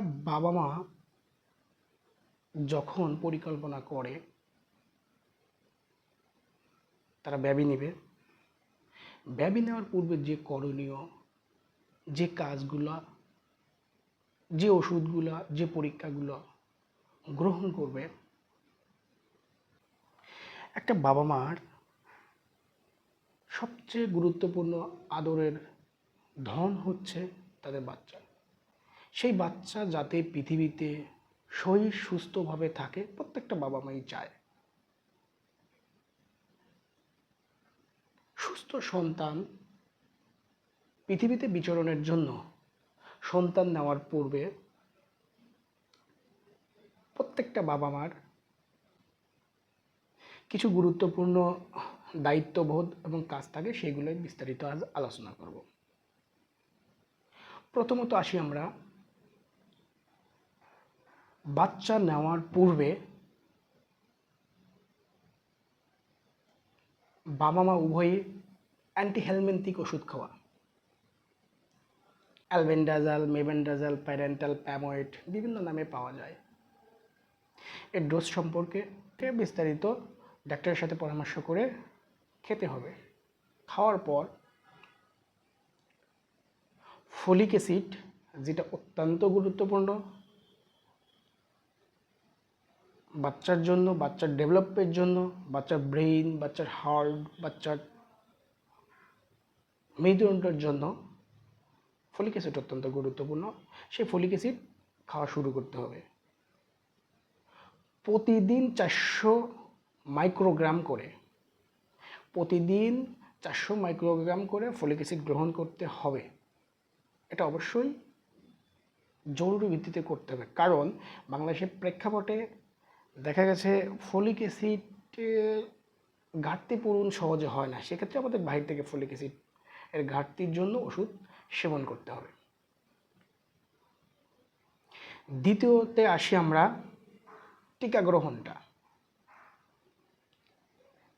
বাবা মা যখন পরিকল্পনা করে, তারা ব্যবি নেবে। ব্যবি নেওয়ার পূর্বে যে করণীয়, যে কাজগুলো, যে ওষুধগুলো, যে পরীক্ষাগুলো গ্রহণ করবে, একটা বাবা মার সবচেয়ে গুরুত্বপূর্ণ আদরের ধন হচ্ছে তাদের বাচ্চা। সেই বাচ্চা যাতে পৃথিবীতে সই সুস্থভাবে থাকে, প্রত্যেকটা বাবা মাই চায়। সুস্থ সন্তান পৃথিবীতে বিচরণের জন্য সন্তান নেওয়ার পূর্বে প্রত্যেকটা বাবা মার কিছু গুরুত্বপূর্ণ দায়িত্ববোধ এবং কাজ থাকে, সেগুলোই বিস্তারিত আজ আলোচনা করব। প্রথমত আসি আমরা বাচ্চা নেওয়ার পূর্বে বাবা মা উভয়ই অ্যান্টিহেলমেন্টিক ওষুধ খাওয়া। অ্যালবেন্ডাজাল মেবেন্ডাজাল প্যারেন্টাল প্যাময়েড বিভিন্ন নামে পাওয়া যায়। এর ডোজ সম্পর্কে বিস্তারিত ডাক্তারের সাথে পরামর্শ করে খেতে হবে। খাওয়ার পর ফলিক অ্যাসিড, যেটা অত্যন্ত গুরুত্বপূর্ণ বাচ্চার জন্য, বাচ্চার ডেভেলপের জন্য, বাচ্চার ব্রেইন, বাচ্চার হার্ট, বাচ্চার মেরুদণ্ডের জন্য ফলিক অ্যাসিড অত্যন্ত গুরুত্বপূর্ণ। সেই ফলিক অ্যাসিড খাওয়া শুরু করতে হবে। প্রতিদিন চারশো মাইক্রোগ্রাম করে, প্রতিদিন চারশো মাইক্রোগ্রাম করে ফলিক অ্যাসিড গ্রহণ করতে হবে। এটা অবশ্যই জরুরি ভিত্তিতে করতে হবে। কারণ বাংলাদেশের প্রেক্ষাপটে দেখা গেছে ফলিক অ্যাসিড ঘাটতি পূরণ সহজে হয় না। সেক্ষেত্রে আমাদের বাহির থেকে ফলিক অ্যাসিড এর ঘাটতির জন্য ওষুধ সেবন করতে হবে। দ্বিতীয়তে আসি আমরা টিকা গ্রহণটা।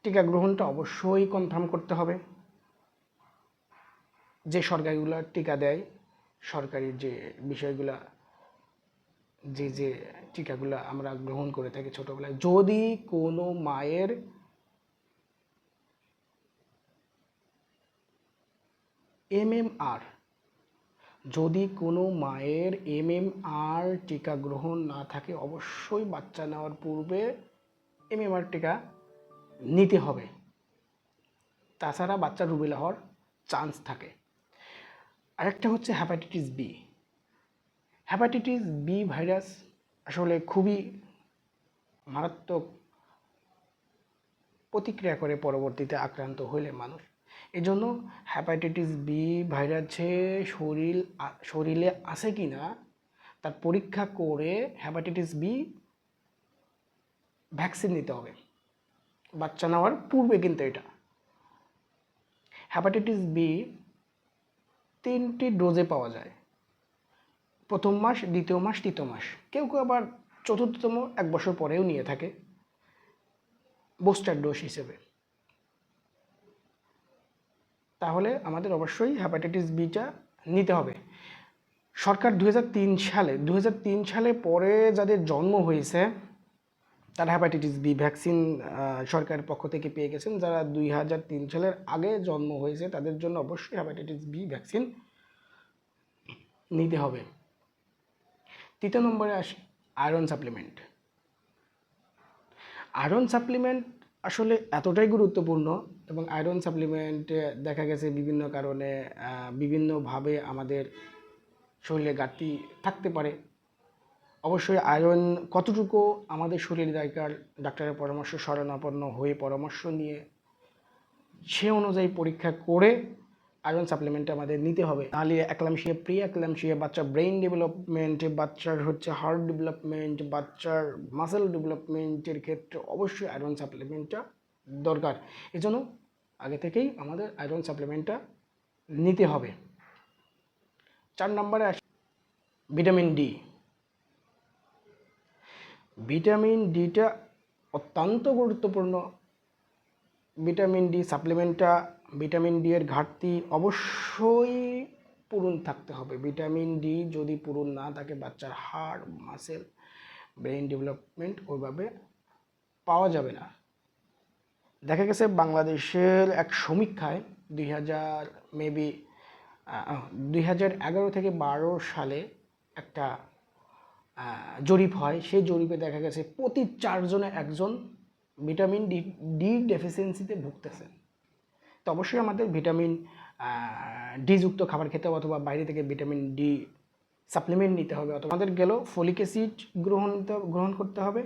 টিকা গ্রহণটা অবশ্যই কনফার্ম করতে হবে। যে সরকারিগুলো টিকা দেয় সরকারি যে বিষয়গুলা যে যে টিকাগুলো আমরা গ্রহণ করে থাকি ছোটোবেলায়। যদি কোনো মায়ের এমএমআর, যদি কোনো মায়ের এমএমআর টিকা গ্রহণ না থাকে, অবশ্যই বাচ্চা নেওয়ার পূর্বে এমএমআর টিকা নিতে হবে। তাছাড়া বাচ্চা রুবেলা হওয়ার চান্স থাকে। আরেকটা হচ্ছে hepatitis B hepatitis B virus আসলে খুবই মারাত্মক প্রতিক্রিয়া করে পরবর্তীতে আক্রান্ত হইলে মানুষ। এজন্য হ্যাপাটাইটিস বি ভাইরাসে শরীর শরীরে আছে কি না তার পরীক্ষা করে হ্যাপাটাইটিস বি ভ্যাকসিন নিতে হবে। বাচ্চা নেওয়ার পূর্বে কিন্তু এটা। হ্যাপাটাইটিস বি তিনটি ডোজে পাওয়া যায়। প্রথম মাস, দ্বিতীয় মাস, তৃতীয় মাস। কেউ কেউ আবার চতুর্থতম এক বছর পরেও নিয়ে থাকে বুস্টার ডোজ হিসেবে। তাহলে আমাদের অবশ্যই হ্যাপাটাইটিস বিটা নিতে হবে। সরকার দু হাজার তিন সালে দু হাজার তিন সালে পরে যাদের জন্ম হয়েছে, তারা হ্যাপাটাইটিস বি ভ্যাকসিন সরকারের পক্ষ থেকে পেয়ে গেছেন। যারা দুই হাজার তিন সালের আগে জন্ম হয়েছে, তাদের জন্য অবশ্যই হ্যাপাটাইটিস বি ভ্যাকসিন নিতে হবে। তৃতীয় নম্বরে আসি আয়রন সাপ্লিমেন্ট আয়রন সাপ্লিমেন্ট আসলে এতটাই গুরুত্বপূর্ণ এবং আয়রন সাপ্লিমেন্টে দেখা গেছে বিভিন্ন কারণে বিভিন্নভাবে আমাদের শরীরে ঘাটতি থাকতে পারে। অবশ্যই আয়রন কতটুকু আমাদের শরীরে দরকার, ডাক্তারের পরামর্শ শরণাপন্ন হয়ে পরামর্শ নিয়ে সে অনুযায়ী পরীক্ষা করে আয়রন সাপ্লিমেন্ট আমাদের নিতে হবে। নাহলে অ্যাক্লামশিয়া প্রি অ্যাক্লামশিয়া বাচ্চার ব্রেইন ডেভেলপমেন্ট, বাচ্চার হচ্ছে হার্ট ডেভেলপমেন্ট, বাচ্চার মাসেল ডেভেলপমেন্টের ক্ষেত্রে অবশ্যই আয়রন সাপ্লিমেন্টটা দরকার। এজন্য আগে থেকেই আমাদের আয়রন সাপ্লিমেন্টটা নিতে হবে। চার নম্বরে আসে, ভিটামিন ডি। ভিটামিন ডিটা অত্যন্ত গুরুত্বপূর্ণ। ভিটামিন ডি সাপ্লিমেন্টটা ভিটামিন ডি এর ঘাটতি অবশ্যই পূরণ থাকতে হবে। ভিটামিন ডি যদি পূরণ না থাকে, বাচ্চার হাড় মাসেল ব্রেন ডেভেলপমেন্ট ওইভাবে পাওয়া যাবে না। দেখা গেছে বাংলাদেশের এক সমীক্ষায় দুই হাজার মেবি দুই হাজার এগারো থেকে বারো সালে একটা জরিপ হয়। সেই জরিপে দেখা গেছে প্রতি চারজনে একজন ভিটামিন ডি ডি ডেফিসিয়েন্সিতে ভুগতেছেন তো অবশ্যই আমাদের ভিটামিন ডিযুক্ত খাবার খেতে হবে অথবা বাইরে থেকে ভিটামিন ডি সাপ্লিমেন্ট নিতে হবে। অথবা আমাদের গেলেও ফলিক অ্যাসিড গ্রহণ গ্রহণ করতে হবে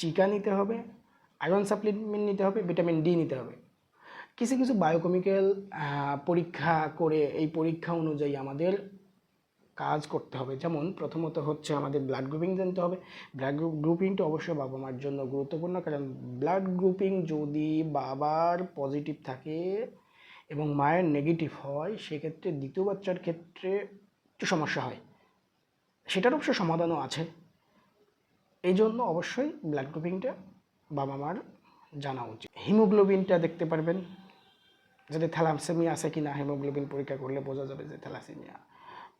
চিকা নিতে হবে আয়রন সাপ্লিমেন্ট নিতে হবে ভিটামিন ডি নিতে হবে। কিছু কিছু বায়োকেমিক্যাল পরীক্ষা করে, এই পরীক্ষা অনুযায়ী আমাদের কাজ করতে হবে। যেমন প্রথমত হচ্ছে আমাদের ব্লাড গ্রুপিং জানতে হবে। ব্লাড গ্রুপিংটা অবশ্যই বাবা মার জন্য গুরুত্বপূর্ণ, কারণ ব্লাড গ্রুপিং যদি বাবার পজিটিভ থাকে এবং মায়ের নেগেটিভ হয়, সেক্ষেত্রে দ্বিতীয় বাচ্চার ক্ষেত্রে একটু সমস্যা হয়। সেটার অবশ্য সমাধানও আছে। এই জন্য অবশ্যই ব্লাড গ্রুপিংটা বাবা মার জানা উচিত। হিমোগ্লোবিনটা দেখতে পারবেন। যদি থ্যালাসেমিয়া আছে কি না হিমোগ্লোবিন পরীক্ষা করলে বোঝা যাবে যে থ্যালাসেমিয়া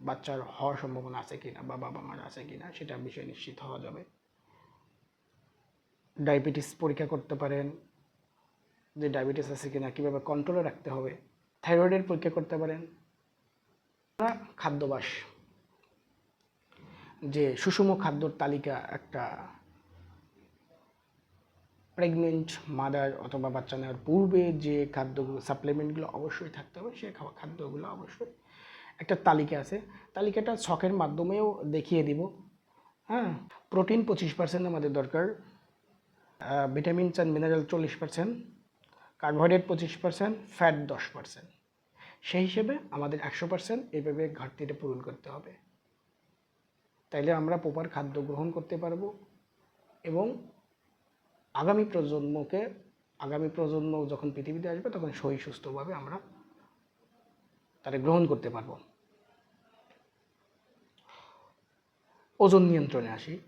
বাচ্চার হওয়ার সম্ভাবনা আছে কি না বা বাবা মার আছে কি না সেটা বিষয়ে নিশ্চিত হওয়া যাবে। ডায়াবেটিস পরীক্ষা করতে পারেন, যে ডায়াবেটিস আছে কি না কীভাবে কন্ট্রোলে রাখতে হবে থাইরয়েডের পরীক্ষা করতে পারেন। খাদ্যবাস যে সুষম খাদ্যর তালিকা একটা প্রেগনেন্ট মাদার অথবা বাচ্চা নেওয়ার পূর্বে যে খাদ্যগুলো সাপ্লিমেন্টগুলো অবশ্যই থাকতে হবে সেই খাওয়া খাদ্যগুলো অবশ্যই একটা তালিকা আছে। তালিকাটা ছকের মাধ্যমেও দেখিয়ে দিব। হ্যাঁ প্রোটিন পঁচিশ পার্সেন্ট আমাদের দরকার। ভিটামিনস অ্যান্ড মিনারেল চল্লিশ পার্সেন্ট কার্বোহাইড্রেট পঁচিশ পার্সেন্ট ফ্যাট দশ পার্সেন্ট সেই হিসেবে আমাদের একশো পার্সেন্ট এইভাবে ঘাটতিটা পূরণ করতে হবে। তাইলে আমরা প্রপার খাদ্য গ্রহণ করতে পারব এবং আগামী প্রজন্মকে, আগামী প্রজন্ম যখন পৃথিবীতে আসবে, তখন সহি সুস্থভাবে আমরা গ্রহণ করতে পারব। ওজন নিয়ন্ত্রণে আসি।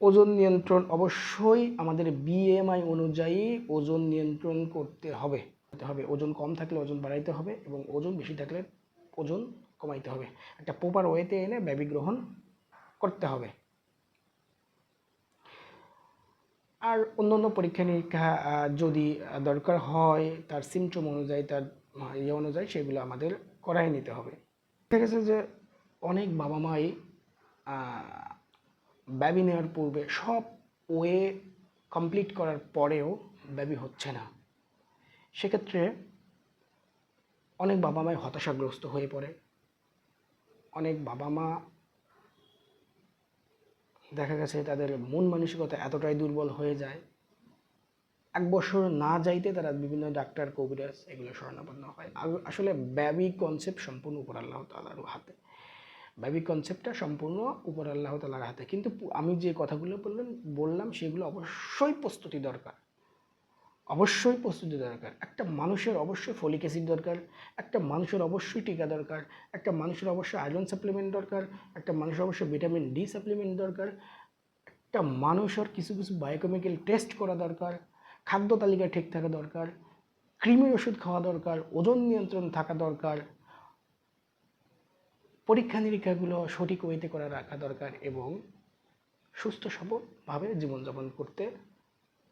ওজন নিয়ন্ত্রণ অবশ্যই আমাদের বিএমআই অনুযায়ী ওজন নিয়ন্ত্রণ করতে হবে। হবে। ওজন কম থাকলে ওজন বাড়াইতে হবে এবং ওজন বেশি থাকলে ওজন কমাইতে হবে। একটা প্রপার ওয়েতে এনে ব্যবী গ্রহণ করতে হবে। আর অন্যান্য পরীক্ষা নিরীক্ষা যদি দরকার হয়, তার সিমটম অনুযায়ী তার ইয়ে অনুযায়ী সেগুলো আমাদের করাই নিতে হবে। দেখা গেছে যে অনেক বাবা মাই ব্যাবি নেওয়ার পূর্বে সব ওয়ে কমপ্লিট করার পরেও ব্যাবি হচ্ছে না। সেক্ষেত্রে অনেক বাবা মাই হতাশাগ্রস্ত হয়ে পড়ে। অনেক বাবা মা দেখা গেছে তাদের মন মানসিকতা এতটাই দুর্বল হয়ে যায় এক বছর না যাইতে তারা বিভিন্ন ডাক্তার, কবিরাজ এগুলো শরণাপন্ন হয়। আসলে ব্যবি কনসেপ্ট সম্পূর্ণ উপর আল্লাহ তালার হাতে। ব্যবি কনসেপ্টটা সম্পূর্ণ উপর আল্লাহ তালার হাতে। কিন্তু আমি যে কথাগুলো বললাম বললাম সেগুলো অবশ্যই প্রস্তুতি দরকার। অবশ্যই প্রস্তুতি দরকার। একটা মানুষের অবশ্যই ফলিক অ্যাসিড দরকার, একটা মানুষের অবশ্যই টিকা দরকার, একটা মানুষের অবশ্যই আয়রন সাপ্লিমেন্ট দরকার, একটা মানুষের অবশ্যই ভিটামিন ডি সাপ্লিমেন্ট দরকার, একটা মানুষের কিছু কিছু বায়োকেমিক্যাল টেস্ট করা দরকার খাদ্য তালিকা ঠিক থাকা দরকার, কৃমির ওষুধ খাওয়া দরকার, ওজন নিয়ন্ত্রণ থাকা দরকার, পরীক্ষা নিরীক্ষাগুলো সঠিক ওয়েতে করা রাখা দরকার এবং সুস্থ সবলভাবে জীবনযাপন করতে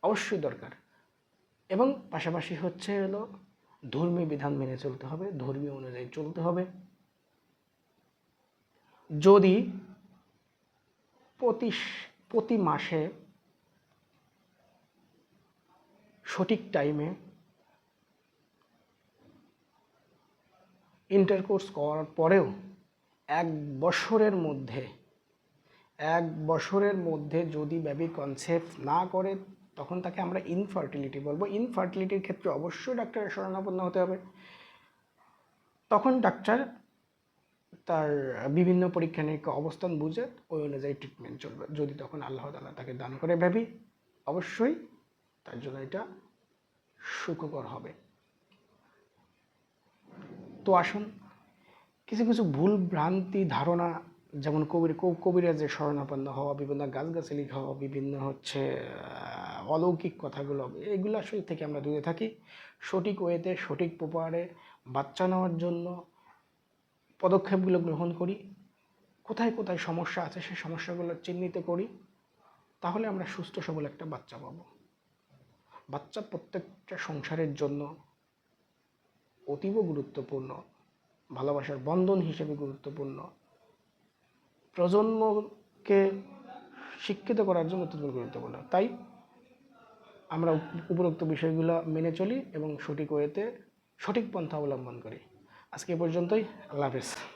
অবশ্যই দরকার। এবং পাশাপাশি হচ্ছে হলো ধর্মীয় বিধান মেনে চলতে হবে, ধর্মীয় অনুযায়ী চলতে হবে। যদি প্রতি প্রতি মাসে সঠিক টাইমে ইন্টারকোর্স করার পরেও এক বছরের মধ্যে, এক বছরের মধ্যে যদি বেবি কনসেপ্ট না করে, তখন তাকে আমরা ইনফার্টিলিটি বলব। ইনফার্টিলিটির ক্ষেত্রে অবশ্যই ডাক্তারের শরণাপন্ন হতে হবে। তখন ডাক্তার তার বিভিন্ন পরীক্ষা নিরীক্ষা অবস্থান বুঝে ওই অনুযায়ী ট্রিটমেন্ট চলবে। যদি তখন আল্লাহ তালা তাকে দান করে ভেবি অবশ্যই তার জন্য এটা সুখকর হবে। তো আসুন, কিছু কিছু ভুল ভ্রান্তি ধারণা, যেমন কবির কব- কবিরাজের শরণাপন্ন হওয়া, বিভিন্ন গাছগাছালি খাওয়া, বিভিন্ন হচ্ছে অলৌকিক কথাগুলো, এগুলো আসলে থেকে আমরা দূরে থাকি। সঠিক ওয়েতে, সঠিক প্রপারে বাচ্চা নেওয়ার জন্য পদক্ষেপগুলো গ্রহণ করি। কোথায় কোথায় সমস্যা আছে সেই সমস্যাগুলো চিহ্নিত করি। তাহলে আমরা সুস্থ সবল একটা বাচ্চা পাবো। বাচ্চা প্রত্যেকটা সংসারের জন্য অতীব গুরুত্বপূর্ণ, ভালোবাসার বন্ধন হিসেবে গুরুত্বপূর্ণ। প্রজন্মকে শিক্ষিত করার জন্য অত্যন্ত গুরুত্বপূর্ণ। তাই আমরা উপরোক্ত বিষয়গুলো মেনে চলি এবং সঠিক ওয়েতে সঠিক পন্থা অবলম্বন করি। আজকে পর্যন্তই। আল্লাহ হাফেজ।